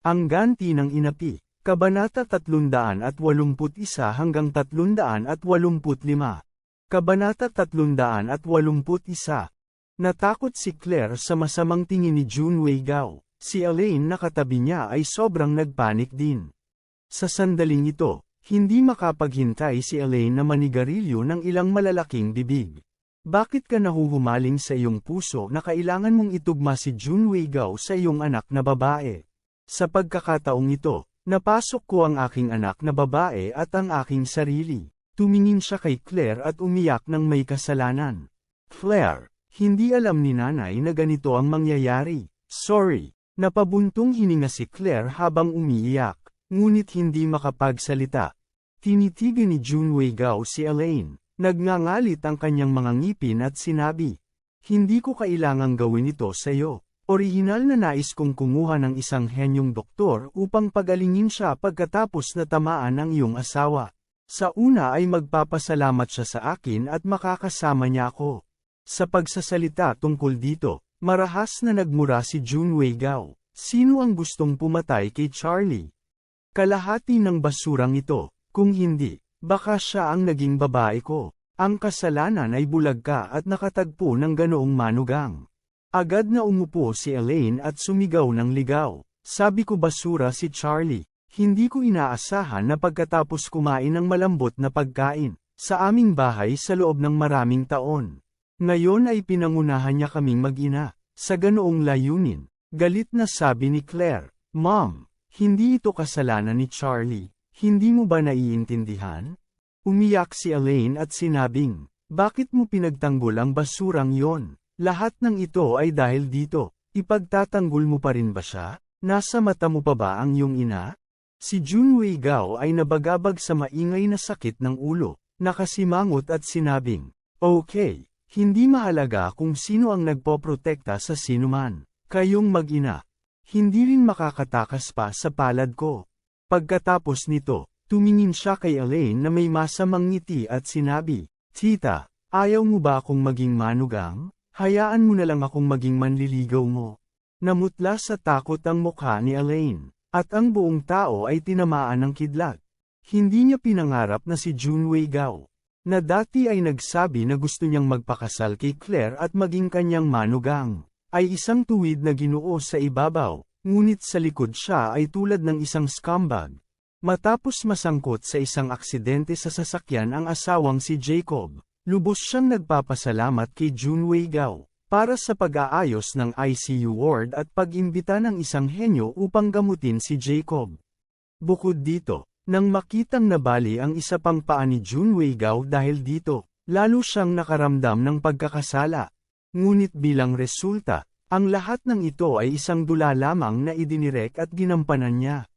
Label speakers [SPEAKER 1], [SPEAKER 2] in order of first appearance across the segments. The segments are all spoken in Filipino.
[SPEAKER 1] Ang ganti ng inapi, Kabanata 381 hanggang 385. Kabanata 381 Natakot si Claire sa masamang tingin ni Jun Wei. Si Elaine na katabi niya ay sobrang nagpanik din. Sa sandaling ito, hindi makapaghintay si Elaine na manigarilyo ng ilang malalaking bibig. Bakit ka nahuhumaling sa iyong puso na kailangan mong itugma si Jun Wei sa iyong anak na babae? Sa pagkakataong ito, napasok ko ang aking anak na babae at ang aking sarili. Tumingin siya kay Claire at umiyak ng may kasalanan. Claire, hindi alam ni nanay na ganito ang mangyayari. Sorry. Napabuntong hininga si Claire habang umiiyak, ngunit hindi makapagsalita. Tinitigan ni Junwei Gao si Elaine. Nagngangalit ang kanyang mga ngipin at sinabi, Hindi ko kailangang gawin ito sa iyo. Orihinal na nais kong kumuha ng isang henyong doktor upang pagalingin siya pagkatapos na tamaan ang iyong asawa. Sa una ay magpapasalamat siya sa akin at makakasama niya ako. Sa pagsasalita tungkol dito, marahas na nagmura si Junwei Gao. Sino ang gustong pumatay kay Charlie? Kalahati ng basurang ito, kung hindi, baka siya ang naging babae ko. Ang kasalanan ay bulag ka at nakatagpo ng ganoong manugang. Agad na umupo si Elaine at sumigaw ng ligaw. Sabi ko basura si Charlie. Hindi ko inaasahan na pagkatapos kumain ng malambot na pagkain, sa aming bahay sa loob ng maraming taon. Ngayon ay pinangunahan niya kaming mag-ina, sa ganoong layunin. Galit na sabi ni Claire, Mom, hindi ito kasalanan ni Charlie, hindi mo ba naiintindihan? Umiyak si Elaine at sinabing, bakit mo pinagtanggol ang basurang yon? Lahat ng ito ay dahil dito. Ipagtatanggol mo pa rin ba siya? Nasa mata mo pa ba ang iyong ina? Si Junwei Gao ay nabagabag sa maingay na sakit ng ulo, nakasimangot at sinabing, Okay, hindi mahalaga kung sino ang nagpoprotekta sa sinuman. Kayong mag-ina. Hindi rin makakatakas pa sa palad ko. Pagkatapos nito, tumingin siya kay Elaine na may masamang ngiti at sinabi, Tita, ayaw mo ba akong maging manugang? Hayaan mo na lang akong maging manliligaw mo. Namutla sa takot ang mukha ni Elaine, at ang buong tao ay tinamaan ng kidlat. Hindi niya pinangarap na si Junwei Gao, na dati ay nagsabi na gusto niyang magpakasal kay Claire at maging kanyang manugang, ay isang tuwid na ginoo sa ibabaw, ngunit sa likod siya ay tulad ng isang scumbag. Matapos masangkot sa isang aksidente sa sasakyan ang asawang si Jacob, Lubos siyang nagpapasalamat kay Junwei Gao para sa pag-aayos ng ICU ward at pag-imbita ng isang henyo upang gamutin si Jacob. Bukod dito, nang makitang nabali ang isa pang paa ni Junwei Gao dahil dito, lalo siyang nakaramdam ng pagkakasala. Ngunit bilang resulta, ang lahat ng ito ay isang dula lamang na idinirek at ginampanan niya.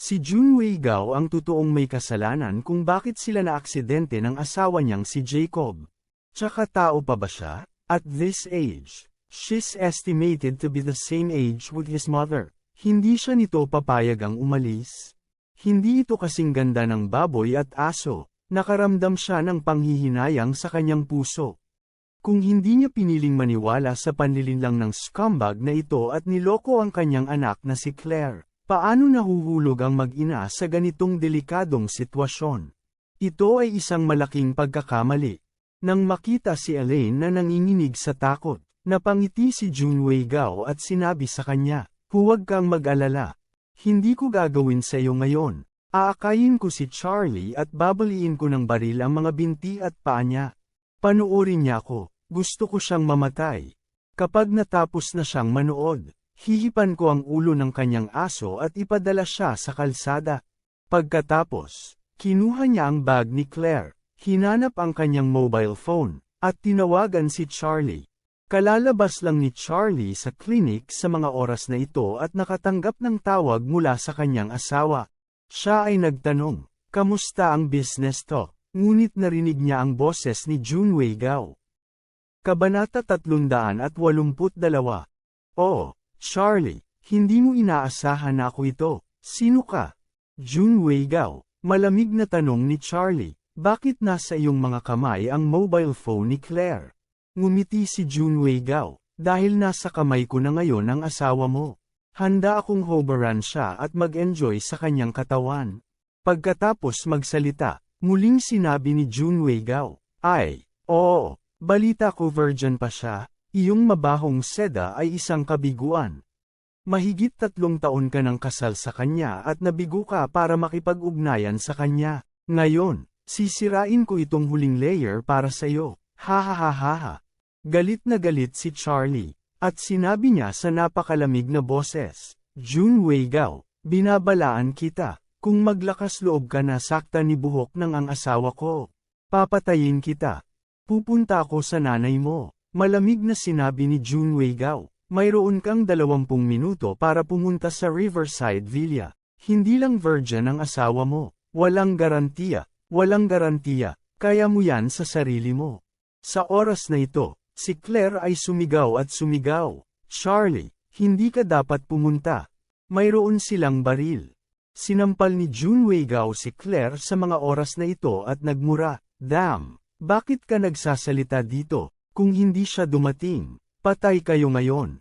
[SPEAKER 1] Si Junwei Gao ang totoong may kasalanan kung bakit sila na-aksidente ng asawa niyang si Jacob. Tsaka tao pa ba siya? At this age, she's estimated to be the same age with his mother. Hindi siya nito papayag ang umalis. Hindi ito kasing ganda ng baboy at aso, nakaramdam siya ng panghihinayang sa kanyang puso. Kung hindi niya piniling maniwala sa panlilinlang ng scumbag na ito at niloko ang kanyang anak na si Claire, Paano nahuhulog ang mag-ina sa ganitong delikadong sitwasyon? Ito ay isang malaking pagkakamali. Nang makita si Elaine na nanginginig sa takot, napangiti si Junwei Gao at sinabi sa kanya, Huwag kang mag-alala. Hindi ko gagawin sa iyo ngayon. Aakayin ko si Charlie at babaliin ko ng baril ang mga binti at paa niya. Panuorin niya ako, gusto ko siyang mamatay. Kapag natapos na siyang manood, Hihipan ko ang ulo ng kanyang aso at ipadala siya sa kalsada. Pagkatapos, kinuha niya ang bag ni Claire, hinanap ang kanyang mobile phone, at tinawagan si Charlie. Kalalabas lang ni Charlie sa clinic sa mga oras na ito at nakatanggap ng tawag mula sa kanyang asawa. Siya ay nagtanong, kamusta ang business to? Ngunit narinig niya ang boses ni Junwei Gao. Kabanata 382 Oh, Charlie, hindi mo inaasahan na ako ito. Sino ka? Junwei Gao, malamig na tanong ni Charlie. Bakit nasa iyong mga kamay ang mobile phone ni Claire? Ngumiti si Junwei Gao, dahil nasa kamay ko na ngayon ang asawa mo. Handa akong hoveran siya at mag-enjoy sa kanyang katawan. Pagkatapos magsalita, muling sinabi ni Junwei Gao, Ay, oo, balita ko virgin pa siya, iyong mabahong seda ay isang kabiguan. Mahigit tatlong taon ka ng kasal sa kanya at nabigo ka para makipag-ugnayan sa kanya. Ngayon, sisirain ko itong huling layer para sa iyo. Ha ha ha ha. Galit na galit si Charlie, at sinabi niya sa napakalamig na boses, Junwei Gao, binabalaan kita, kung maglakas loob ka na sakta ni buhok ng ang asawa ko. Papatayin kita. Pupunta ako sa nanay mo. Malamig na sinabi ni Junwei Gao. Mayroon kang 20 minuto para pumunta sa Riverside Villa. Hindi lang virgin ang asawa mo. Walang garantiya. Walang garantiya. Kaya mo yan sa sarili mo. Sa oras na ito, si Claire ay sumigaw at sumigaw. Charlie, hindi ka dapat pumunta. Mayroon silang baril. Sinampal ni Junwei Gao si Claire sa mga oras na ito at nagmura, Damn, bakit ka nagsasalita dito? Kung hindi siya dumating, patay kayo ngayon.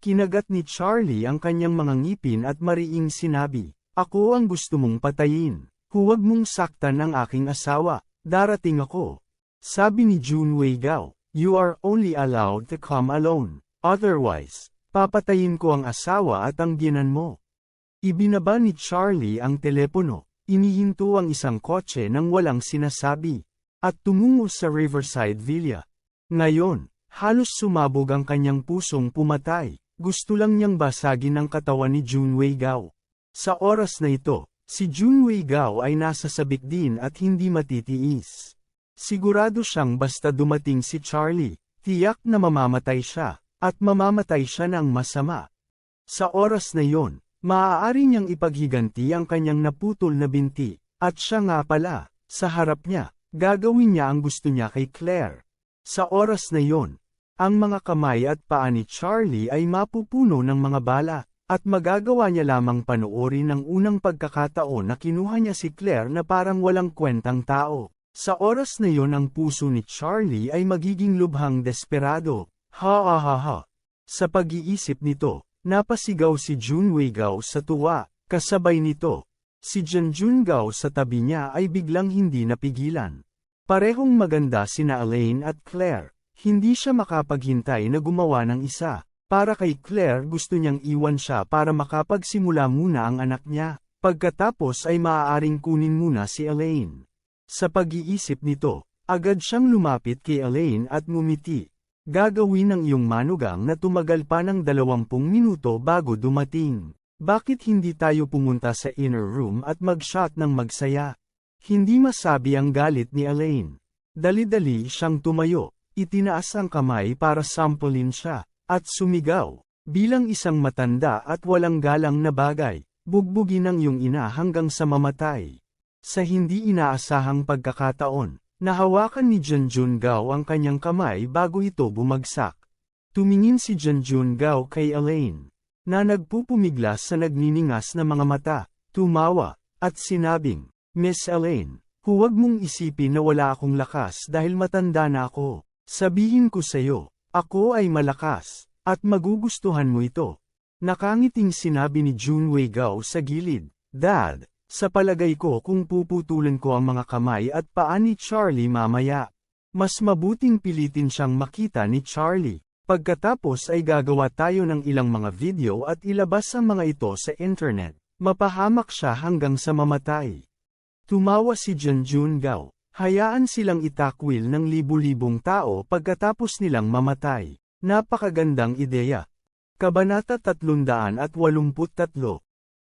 [SPEAKER 1] Kinagat ni Charlie ang kanyang mga ngipin at mariing sinabi, Ako ang gusto mong patayin. Huwag mong saktan ang aking asawa. Darating ako. Sabi ni Junwei Gao, You are only allowed to come alone. Otherwise, papatayin ko ang asawa at ang ginan mo. Ibinaba ni Charlie ang telepono, inihinto ang isang kotse nang walang sinasabi, at tumungo sa Riverside Villa. Ngayon, halos sumabog ang kanyang pusong pumatay, gusto lang niyang basagin ang katawan ni Junwei Gao. Sa oras na ito, si Junwei Gao ay nasa sabik din at hindi matitiis. Sigurado siyang basta dumating si Charlie, tiyak na mamamatay siya, at mamamatay siya ng masama. Sa oras na yon, maaari niyang ipaghiganti ang kanyang naputol na binti, at siya nga pala, sa harap niya, gagawin niya ang gusto niya kay Claire. Sa oras na yon, ang mga kamay at paa ni Charlie ay mapupuno ng mga bala, at magagawa niya lamang panoorin ang unang pagkakataon na kinuha niya si Claire na parang walang kwentang tao. Sa oras na yon ang puso ni Charlie ay magiging lubhang desperado. Ha ha ha ha. Sa pag-iisip nito, napasigaw si Junwei Gao sa tuwa, kasabay nito. Si Janjun Gao sa tabi niya ay biglang hindi napigilan. Parehong maganda sina Elaine at Claire. Hindi siya makapaghintay na gumawa ng isa. Para kay Claire gusto niyang iwan siya para makapagsimula muna ang anak niya. Pagkatapos ay maaaring kunin muna si Elaine. Sa pag-iisip nito, agad siyang lumapit kay Elaine at ngumiti. Gagawin ng iyong manugang na tumagal pa ng 20 minuto bago dumating. Bakit hindi tayo pumunta sa inner room at mag-shot ng magsaya? Hindi masabi ang galit ni Elaine. Dali-dali siyang tumayo, itinaas ang kamay para sampulin siya, at sumigaw. Bilang isang matanda at walang galang na bagay, bugbugin ang iyong ina hanggang sa mamatay. Sa hindi inaasahang pagkakataon, nahawakan ni Janjun Gao ang kanyang kamay bago ito bumagsak. Tumingin si Janjun Gao kay Elaine, na nagpupumiglas sa nagniningas na mga mata, tumawa, at sinabing, Miss Elaine, huwag mong isipin na wala akong lakas dahil matanda na ako. Sabihin ko sa'yo, ako ay malakas, at magugustuhan mo ito. Nakangiting sinabi ni Junwei Gao sa gilid, Dad, sa palagay ko kung puputulan ko ang mga kamay at paa ni Charlie mamaya. Mas mabuting pilitin siyang makita ni Charlie. Pagkatapos ay gagawa tayo ng ilang mga video at ilabas ang mga ito sa internet. Mapahamak siya hanggang sa mamatay. Tumawa si Janjun Gao. Hayaan silang itakwil ng libu-libong tao pagkatapos nilang mamatay. Napakagandang ideya. Kabanata 383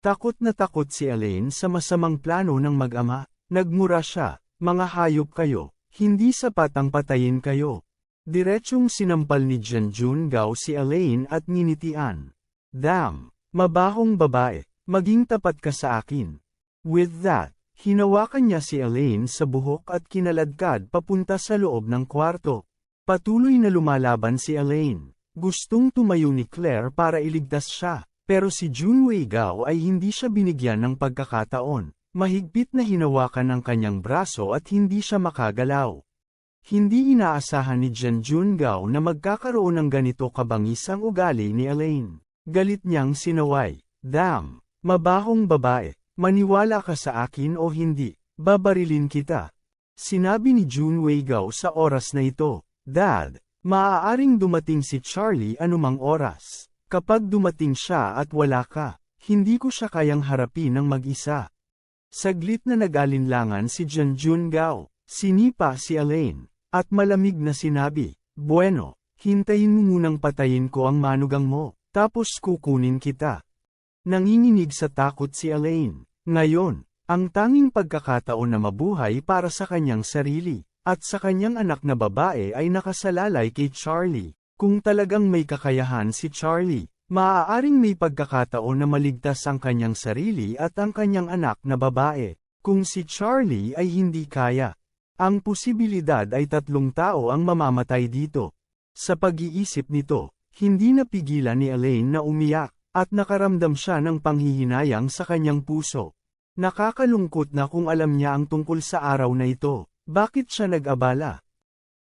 [SPEAKER 1] Takot na takot si Elaine sa masamang plano ng mag-ama. Nagmura siya, mga hayop kayo, hindi sapat ang patayin kayo. Diretsyong sinampal ni Janjun Gao si Elaine at nginitian. Damn, mabahong babae, maging tapat ka sa akin. With that, hinawakan niya si Elaine sa buhok at kinaladkad papunta sa loob ng kwarto. Patuloy na lumalaban si Elaine. Gustong tumayo ni Claire para iligtas siya, pero si Junwei Gao ay hindi siya binigyan ng pagkakataon. Mahigpit na hinawakan ang kanyang braso at hindi siya makagalaw. Hindi inaasahan ni Janjun Gao na magkakaroon ng ganito kabangisang ugali ni Elaine. Galit niyang sinaway, Damn, mabahong babae, maniwala ka sa akin o hindi, babarilin kita. Sinabi ni Junwei Gao sa oras na ito, Dad, maaaring dumating si Charlie anumang oras. Kapag dumating siya at wala ka, hindi ko siya kayang harapin ng mag-isa. Saglit na nag-alinlangan si Janjun Gao, sinipa si Elaine, at malamig na sinabi, Bueno, hintayin mo munang patayin ko ang manugang mo, tapos kukunin kita. Nanginginig sa takot si Elaine. Ngayon, ang tanging pagkakataon na mabuhay para sa kanyang sarili, at sa kanyang anak na babae ay nakasalalay kay Charlie. Kung talagang may kakayahan si Charlie, maaaring may pagkakataon na maligtas ang kanyang sarili at ang kanyang anak na babae. Kung si Charlie ay hindi kaya, ang posibilidad ay tatlong tao ang mamamatay dito. Sa pag-iisip nito, hindi napigilan ni Elaine na umiyak, at nakaramdam siya ng panghihinayang sa kanyang puso. Nakakalungkot na kung alam niya ang tungkol sa araw na ito, bakit siya nag-abala?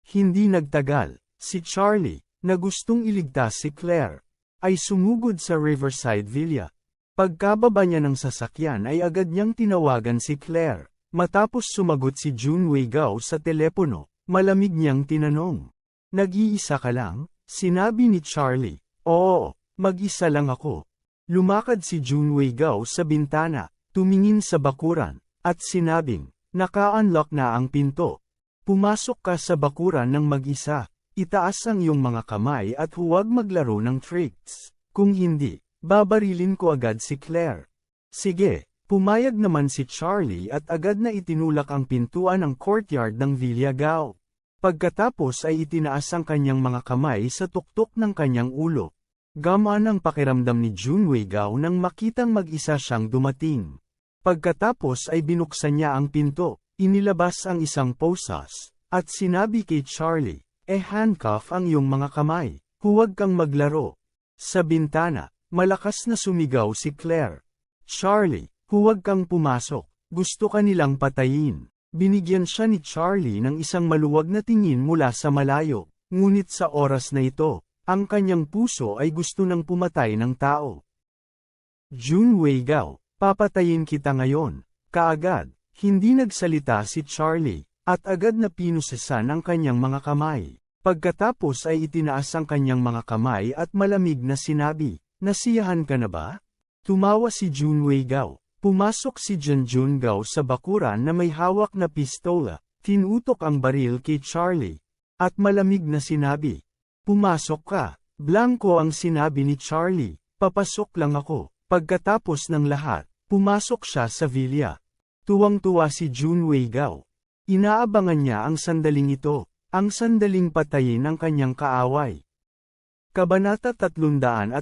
[SPEAKER 1] Hindi nagtagal, si Charlie, na gustong iligtas si Claire, ay sumugod sa Riverside Villa. Pagkababa niya ng sasakyan ay agad niyang tinawagan si Claire. Matapos sumagot si Junwei Gao sa telepono, malamig niyang tinanong. Nag-iisa ka lang? Sinabi ni Charlie. Oo, mag-isa lang ako. Lumakad si Junwei Gao sa bintana, tumingin sa bakuran, at sinabing, naka-unlock na ang pinto. Pumasok ka sa bakuran ng mag-isa, itaas ang iyong mga kamay at huwag maglaro ng tricks. Kung hindi, babarilin ko agad si Claire. Sige, pumayag naman si Charlie at agad na itinulak ang pintuan ng courtyard ng Villa Gao. Pagkatapos ay itinaas ang kanyang mga kamay sa tuktok ng kanyang ulo. Gamaan ang pakiramdam ni Junwei Gao nang makitang mag-isa siyang dumating. Pagkatapos ay binuksan niya ang pinto, inilabas ang isang posas, at sinabi kay Charlie, eh handcuff ang iyong mga kamay, huwag kang maglaro. Sa bintana, malakas na sumigaw si Claire. Charlie, huwag kang pumasok, gusto ka nilang patayin. Binigyan siya ni Charlie ng isang maluwag na tingin mula sa malayo, ngunit sa oras na ito, ang kanyang puso ay gusto ng pumatay ng tao. Junwei Gao, papatayin kita ngayon. Kaagad, hindi nagsalita si Charlie, at agad na pinusesan ang kanyang mga kamay. Pagkatapos ay itinaas ang kanyang mga kamay at malamig na sinabi, Nasiyahan ka na ba? Tumawa si Junwei Gao. Pumasok si Junjun Gao sa bakuran na may hawak na pistola, tinutok ang baril kay Charlie, at malamig na sinabi, Pumasok ka, blanco ang sinabi ni Charlie, papasok lang ako. Pagkatapos ng lahat, pumasok siya sa villa. Tuwang-tuwa si Junwei Gao. Inaabangan niya ang sandaling ito, ang sandaling patayin ng kanyang kaaway. Kabanata 384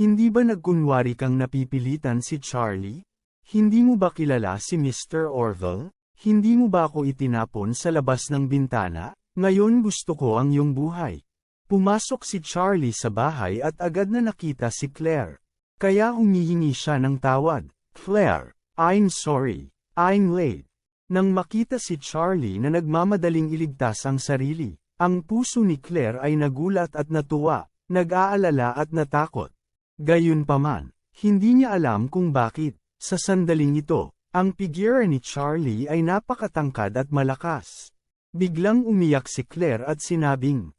[SPEAKER 1] Hindi ba nagkunwari kang napipilitan si Charlie? Hindi mo ba kilala si Mr. Orville? Hindi mo ba ako itinapon sa labas ng bintana? Ngayon gusto ko ang iyong buhay. Pumasok si Charlie sa bahay at agad na nakita si Claire. Kaya humihingi siya ng tawad. Claire, I'm sorry. I'm late. Nang makita si Charlie na nagmamadaling iligtas ang sarili, ang puso ni Claire ay nagulat at natuwa, nag-aalala at natakot. Gayunpaman, hindi niya alam kung bakit, sa sandaling ito, ang figure ni Charlie ay napakatangkad at malakas. Biglang umiyak si Claire at sinabing,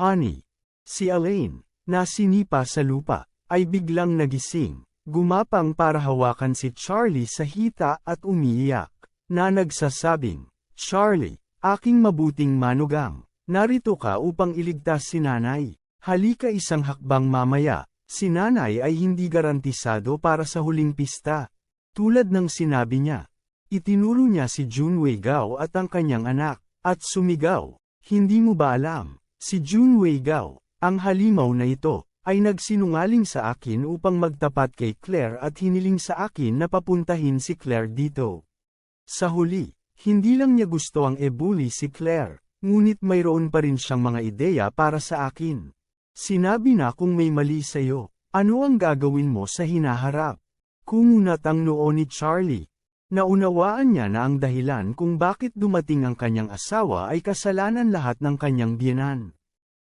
[SPEAKER 1] Honey, si Elaine, na sinipa sa lupa, ay biglang nagising, gumapang para hawakan si Charlie sa hita at umiiyak, na nagsasabing, Charlie, aking mabuting manugang, narito ka upang iligtas si nanay. Halika isang hakbang mamaya, si nanay ay hindi garantisado para sa huling pista. Tulad ng sinabi niya, itinuro niya si Junwei Gao at ang kanyang anak, at sumigaw, Hindi mo ba alam, si Junwei Gao, ang halimaw na ito, ay nagsinungaling sa akin upang magtapat kay Claire at hiniling sa akin na papuntahin si Claire dito. Sa huli, hindi lang niya gusto ang ebuli si Claire, ngunit mayroon pa rin siyang mga ideya para sa akin. Sinabi na kung may mali sa'yo, ano ang gagawin mo sa hinaharap? Kumunat ang noo ni Charlie. Naunawaan niya na ang dahilan kung bakit dumating ang kanyang asawa ay kasalanan lahat ng kanyang biyenan.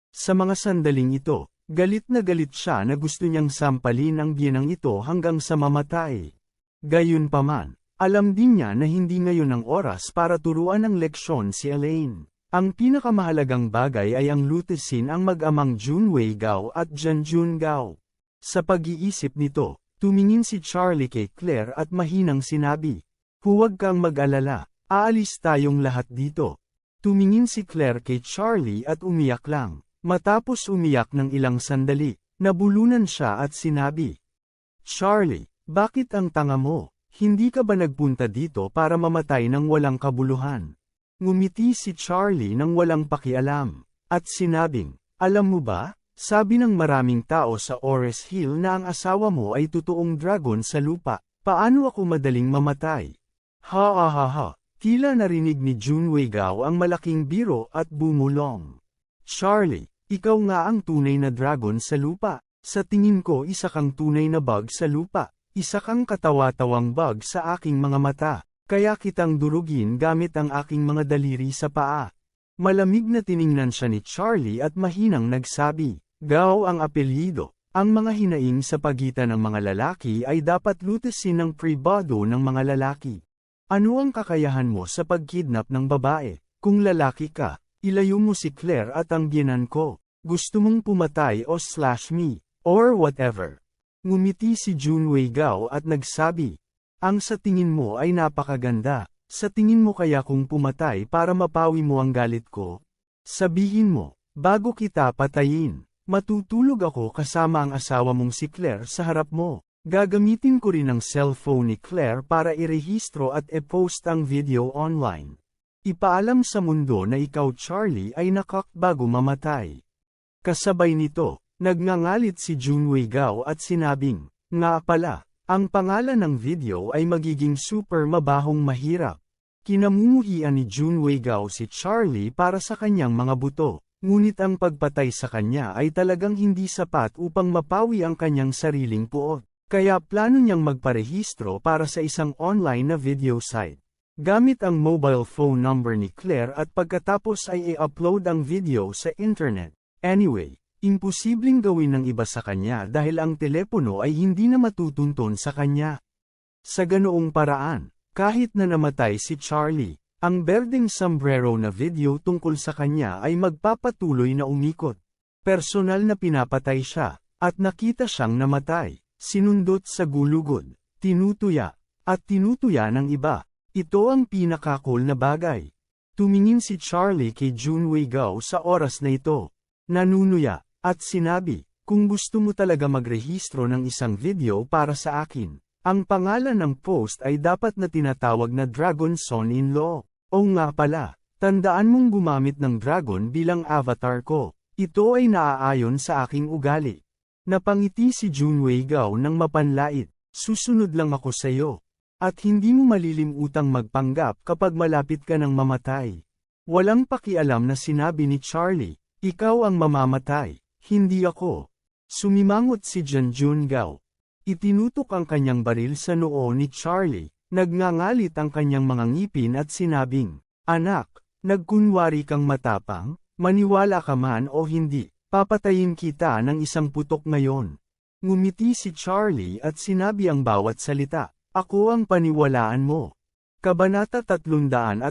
[SPEAKER 1] Sa mga sandaling ito, galit na galit siya na gusto niyang sampalin ang biyenang ito hanggang sa mamatay. Gayunpaman, alam din niya na hindi ngayon ang oras para turuan ng leksyon si Elaine. Ang pinakamahalagang bagay ay ang lutesin ang mag-amang Junwei Gao at Janjun Gao. Sa pag-iisip nito, tumingin si Charlie kay Claire at mahinang sinabi, Huwag kang mag-alala, aalis tayong lahat dito. Tumingin si Claire kay Charlie at umiyak lang. Matapos umiyak ng ilang sandali, nabulunan siya at sinabi, Charlie, bakit ang tanga mo? Hindi ka ba nagpunta dito para mamatay ng walang kabuluhan? Ngumiti si Charlie nang walang pakialam, at sinabing, Alam mo ba, sabi ng maraming tao sa Ores Hill na ang asawa mo ay totoong dragon sa lupa, paano ako madaling mamatay? Ha ha ha ha, tila narinig ni Junwei Gao ang malaking biro at bumulong. Charlie, ikaw nga ang tunay na dragon sa lupa. Sa tingin ko isa kang tunay na bug sa lupa. Isa kang katawa-tawang bug sa aking mga mata. Kaya kitang durugin gamit ang aking mga daliri sa paa. Malamig na tiningnan siya ni Charlie at mahinang nagsabi, Gao ang apelyido. Ang mga hinaing sa pagitan ng mga lalaki ay dapat lutesin ng pribado ng mga lalaki. Ano ang kakayahan mo sa pagkidnap ng babae? Kung lalaki ka, ilayo mo si Claire at ang biyenan ko. Gusto mong pumatay o slash me, or whatever. Ngumiti si Junwei Gao at nagsabi, Ang sa tingin mo ay napakaganda, sa tingin mo kaya kung pumatay para mapawi mo ang galit ko? Sabihin mo, bago kita patayin, matutulog ako kasama ang asawa mong si Claire sa harap mo. Gagamitin ko rin ang cellphone ni Claire para irehistro at e-post ang video online. Ipaalam sa mundo na ikaw Charlie ay nakak bago mamatay. Kasabay nito, nagngangalit si Junwei Gao at sinabing, Nga pala, ang pangalan ng video ay magiging super mabahong mahirap. Kinamumuhian ni Junwei Gao si Charlie para sa kanyang mga buto, ngunit ang pagpatay sa kanya ay talagang hindi sapat upang mapawi ang kanyang sariling puot. Kaya plano niyang magparehistro para sa isang online na video site. Gamit ang mobile phone number ni Claire at pagkatapos ay i-upload ang video sa internet. Anyway, imposibleng gawin ng iba sa kanya dahil ang telepono ay hindi na matutunton sa kanya. Sa ganoong paraan, kahit na namatay si Charlie, ang berdeng sombrero na video tungkol sa kanya ay magpapatuloy na umikot. Personal na pinapatay siya, at nakita siyang namatay. Sinundot sa gulugod, tinutuya, at tinutuya ng iba. Ito ang pinakakol na bagay. Tumingin si Charlie kay Junwei Gao sa oras na ito. Nanunuya, at sinabi, kung gusto mo talaga magrehistro ng isang video para sa akin, ang pangalan ng post ay dapat na tinatawag na Dragon Son-in-Law. O nga pala, tandaan mong gumamit ng dragon bilang avatar ko. Ito ay naaayon sa aking ugali. Napangiti si Junwei Gao ng mapanlait, susunod lang ako sa iyo. At hindi mo malilimutang magpanggap kapag malapit ka ng mamatay. Walang pakialam na sinabi ni Charlie, ikaw ang mamamatay, hindi ako. Sumimangot si Janjun Gao. Itinutok ang kanyang baril sa noo ni Charlie, nagngangalit ang kanyang mga ngipin at sinabing, Anak, nagkunwari kang matapang, maniwala ka man o hindi. Papatayin kita ng isang putok ngayon. Ngumiti si Charlie at sinabi ang bawat salita, Ako ang paniwalaan mo. Kabanata 385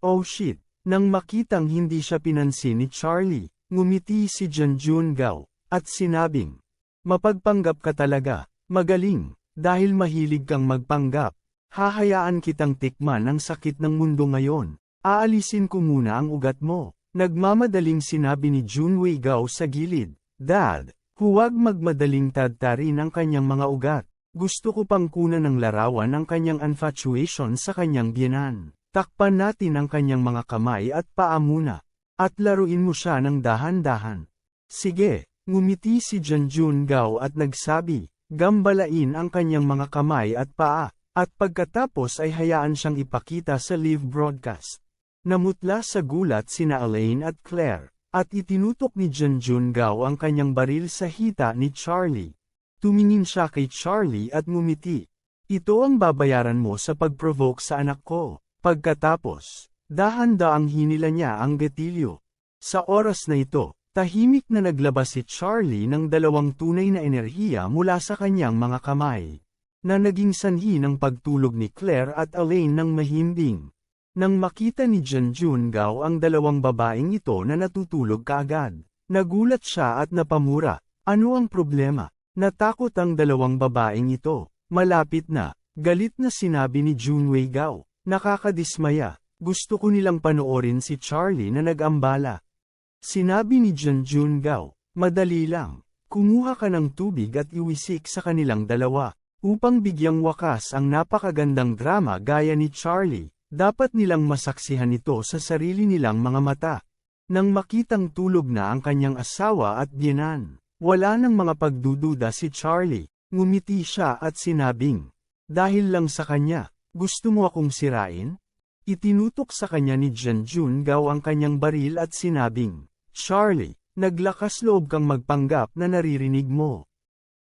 [SPEAKER 1] Oh shit, nang makitang hindi siya pinansin ni Charlie, ngumiti si Janjun Gao, at sinabing, Mapagpanggap ka talaga, magaling, dahil mahilig kang magpanggap. Hahayaan kitang tikman ang sakit ng mundo ngayon. Aalisin ko muna ang ugat mo. Nagmamadaling sinabi ni Junwei Gao sa gilid, Dad, huwag magmadaling tadtarin ang kanyang mga ugat. Gusto ko pang kunan ng larawan ang kanyang infatuation sa kanyang biyanan. Takpan natin ang kanyang mga kamay at paa muna. At laruin mo siya ng dahan-dahan. Sige, ngumiti si Janjun Gao at nagsabi, gambalain ang kanyang mga kamay at paa, at pagkatapos ay hayaan siyang ipakita sa live broadcast. Namutla sa gulat sina Elaine at Claire, at itinutok ni Janjun Gao ang kanyang baril sa hita ni Charlie. Tumingin siya kay Charlie at ngumiti. Ito ang babayaran mo sa pag-provoke sa anak ko. Pagkatapos, dahan-daang hinila niya ang gatilyo. Sa oras na ito, tahimik na naglabas si Charlie ng dalawang tunay na enerhiya mula sa kanyang mga kamay, na naging sanhi ng pagtulog ni Claire at Elaine ng mahimbing. Nang makita ni Janjun Gao ang dalawang babaeng ito na natutulog kaagad, nagulat siya at napamura. Ano ang problema? Natakot ang dalawang babaeng ito. Malapit na, galit na sinabi ni Junwei Gao. Nakakadismaya, gusto ko nilang panoorin si Charlie na nag-ambala. Sinabi ni Janjun Gao, madali lang, kumuha ka ng tubig at iwisik sa kanilang dalawa, upang bigyang wakas ang napakagandang drama gaya ni Charlie, dapat nilang masaksihan ito sa sarili nilang mga mata. Nang makitang tulog na ang kanyang asawa at biyenan, wala nang mga pagdududa si Charlie, ngumiti siya at sinabing, dahil lang sa kanya, gusto mo akong sirain? Itinutok sa kanya ni Janjun Gao ang kanyang baril at sinabing, Charlie, naglakas loob kang magpanggap na naririnig mo.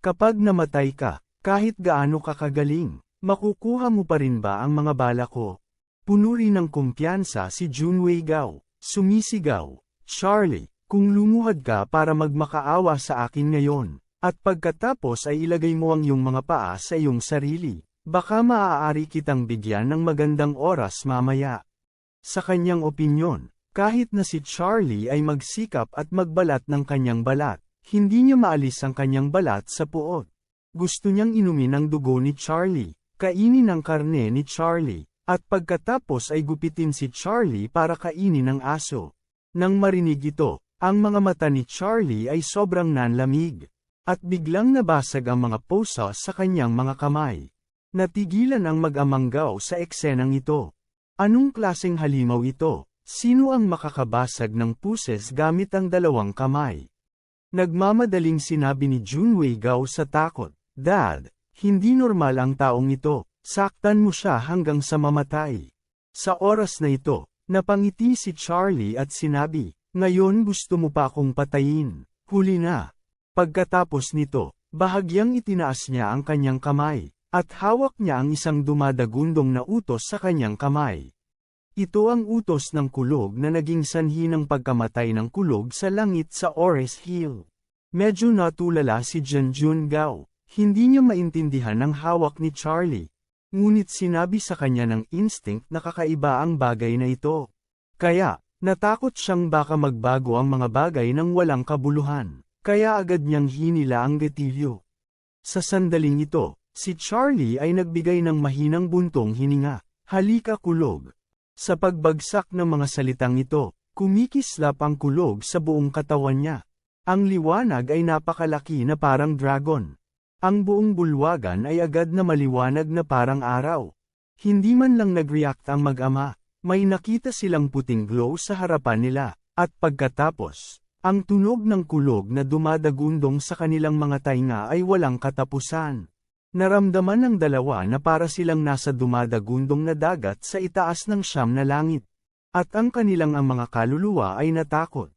[SPEAKER 1] Kapag namatay ka, kahit gaano ka kagaling, makukuha mo pa rin ba ang mga bala ko? Puno rin ng kumpiyansa si Junwei Gao, sumisigaw, Charlie, kung lumuhad ka para magmakaawa sa akin ngayon, at pagkatapos ay ilagay mo ang iyong mga paa sa iyong sarili, baka maaari kitang bigyan ng magandang oras mamaya. Sa kanyang opinyon, kahit na si Charlie ay magsikap at magbalat ng kanyang balat, hindi niya maalis ang kanyang balat sa puot. Gusto niyang inumin ang dugo ni Charlie, kainin ang karne ni Charlie, at pagkatapos ay gupitin si Charlie para kainin ng aso. Nang marinig ito, ang mga mata ni Charlie ay sobrang nanlamig, at biglang nabasag ang mga posa sa kanyang mga kamay. Natigilan ang mag-amanggaw sa eksenang ito. Anong klaseng halimaw ito? Sino ang makakabasag ng puses gamit ang dalawang kamay? Nagmamadaling sinabi ni Junwei Gao sa takot, Dad, hindi normal ang taong ito, saktan mo siya hanggang sa mamatay. Sa oras na ito, napangiti si Charlie at sinabi, Ngayon gusto mo pa akong patayin, huli na. Pagkatapos nito, bahagyang itinaas niya ang kanyang kamay, at hawak niya ang isang dumadagundong na utos sa kanyang kamay. Ito ang utos ng kulog na naging sanhi ng pagkamatay ng kulog sa langit sa Ores Hill. Medyo natulala si Janjun Gao, hindi niya maintindihan ang hawak ni Charlie. Ngunit sinabi sa kanya ng instinct na kakaiba ang bagay na ito. Kaya, natakot siyang baka magbago ang mga bagay ng walang kabuluhan, kaya agad niyang hinila ang gatilyo. Sa sandaling ito, Si Charlie ay nagbigay ng mahinang buntong hininga, halika kulog. Sa pagbagsak ng mga salitang ito, kumikislap ang kulog sa buong katawan niya. Ang liwanag ay napakalaki na parang dragon. Ang buong bulwagan ay agad na maliwanag na parang araw. Hindi man lang nag-react ang mag-ama, may nakita silang puting glow sa harapan nila, at pagkatapos, ang tunog ng kulog na dumadagundong sa kanilang mga tainga ay walang katapusan. Naramdaman ng dalawa na para silang nasa dumadagundong na dagat sa itaas ng siyam na langit. At ang kanilang ang mga kaluluwa ay natakot.